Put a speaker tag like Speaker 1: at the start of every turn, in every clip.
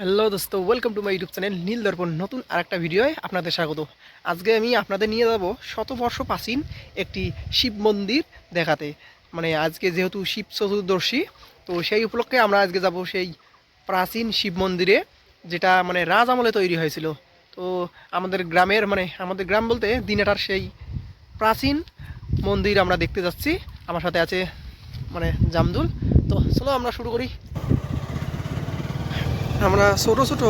Speaker 1: Hello দোস্ত welcome to my YouTube channel Neel Darpan নতুন আরেকটা ভিডিওয় আপনাদের স্বাগত। আজকে আমি আপনাদের নিয়ে যাব শতবর্ষ প্রাচীন একটি শিব মন্দির দেখাতে। মানে আজকে যেহেতু শিব চতুর্দশী, তো সেই উপলক্ষে আমরা আজকে যাব সেই প্রাচীন শিব মন্দিরে, যেটা মানে রাজ আমলে তৈরি হয়েছিল। তো আমাদের গ্রামের মানে আমাদের গ্রাম বলতে দিনাটার সেই প্রাচীন মন্দির আমরা দেখতে যাচ্ছি। আমার সাথে আছে মানে জামদুল। তো চলো আমরা শুরু করি। আমরা ছোট ছোট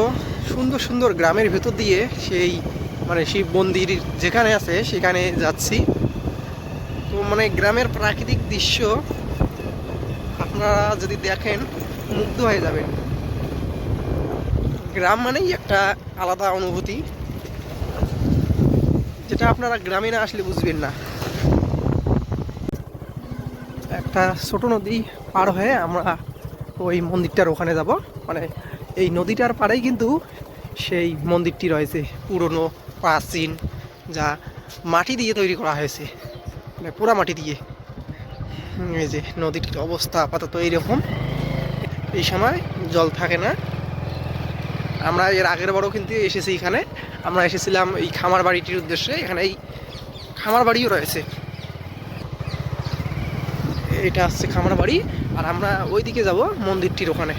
Speaker 1: সুন্দর সুন্দর গ্রামের ভেতর দিয়ে সেই মানে শিব মন্দির যেখানে আছে সেখানে যাচ্ছি। তো মানে গ্রামের প্রাকৃতিক দৃশ্য আপনারা যদি দেখেন মুগ্ধ হয়ে যাবেন। গ্রাম মানেই একটা আলাদা অনুভূতি, যেটা আপনারা গ্রামে না আসলে বুঝবেন না। একটা ছোট নদী পার হয়ে আমরা ওই মন্দিরটার ওখানে যাব। মানে এই নদীটার পাড়েই কিন্তু সেই মন্দিরটি রয়েছে, পুরনো, প্রাচীন, যা মাটি দিয়ে তৈরি করা হয়েছে। মানে পোড়া মাটি দিয়ে। এই যে নদীটির অবস্থা আপাতত এইরকম। এই সময় জল থাকে না। আমরা এর আগের বারও কিন্তু এসেছি এখানে। আমরা এসেছিলাম এই খামার বাড়িটির উদ্দেশ্যে। এখানে এই খামার বাড়িও রয়েছে। এটা হচ্ছে খামার বাড়ি। আর আমরা ওইদিকে যাব মন্দিরটির ওখানে।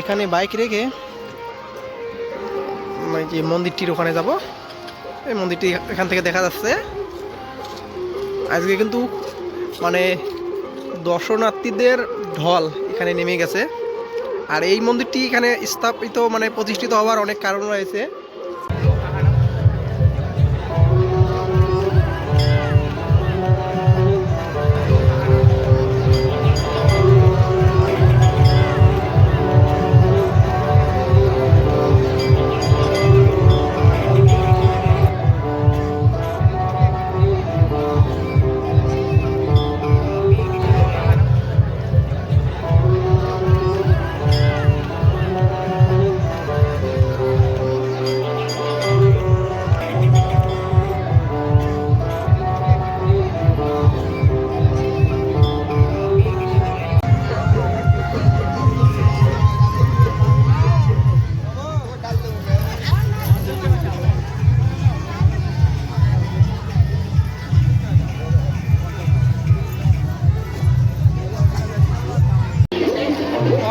Speaker 1: এখানে বাইক রেখে যে মন্দিরটির ওখানে যাব। এই মন্দিরটি এখান থেকে দেখা যাচ্ছে। আজকে কিন্তু মানে দর্শনার্থীদের ঢল এখানে নেমে গেছে। আর এই মন্দিরটি এখানে স্থাপিত মানে প্রতিষ্ঠিত হওয়ার অনেক কারণ রয়েছে।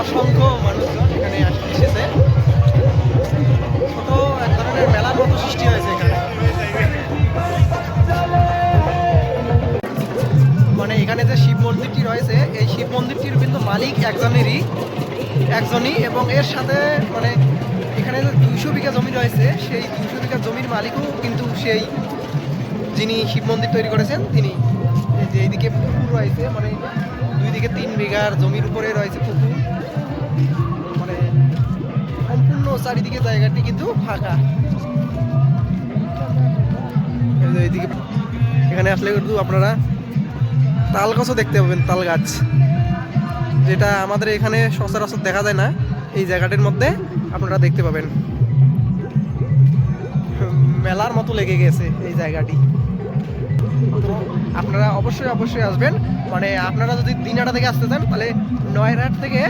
Speaker 1: অসংখ্য মানুষজন এখানে এসেছে। ছোট এক ধরনের মেলার মতো সৃষ্টি হয়েছে এখানে। মানে এখানে যে শিব মন্দিরটি রয়েছে, এই শিব মন্দিরটির কিন্তু মালিক একজনেরই, একজনই এবং এর সাথে মানে এখানে যে দুইশো বিঘা জমি রয়েছে, সেই দুইশো বিঘা জমির মালিকও কিন্তু সেই যিনি শিব মন্দির তৈরি করেছেন, তিনি। যে এইদিকে পুকুর রয়েছে মানে দুই দিকে তিন বিঘার জমির উপরে রয়েছে পুকুর। মানে সম্পূর্ণ চারিদিকে জায়গাটি কিন্তু ফাঁকা। এই এইদিকে এখানে আসলে কিন্তু আপনারা তাল গাছও দেখতে পাবেন তাল গাছ যেটা আমাদের এখানে সচরাচর দেখা যায় না, এই জায়গাটির মধ্যে আপনারা দেখতে পাবেন। মেলার মতো লেগে গেছে এই জায়গাটি। তো আপনারা অবশ্যই অবশ্যই আসবেন। মানে আপনারা যদি দিনহাটা থেকে আসতে চান, তাহলে নয়রহাট থেকে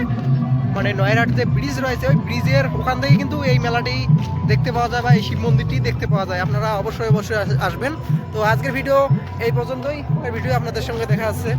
Speaker 1: মানে নয়রাট যে ব্রিজ রয়েছে, ওই ব্রিজের ওখান থেকে কিন্তু এই মেলাটি দেখতে পাওয়া যায় বা এই শিব মন্দিরটি দেখতে পাওয়া যায়। আপনারা অবশ্যই অবশ্যই আসবেন। তো আজকের ভিডিও এই পর্যন্তই। ভিডিও আপনাদের সঙ্গে দেখা যাচ্ছে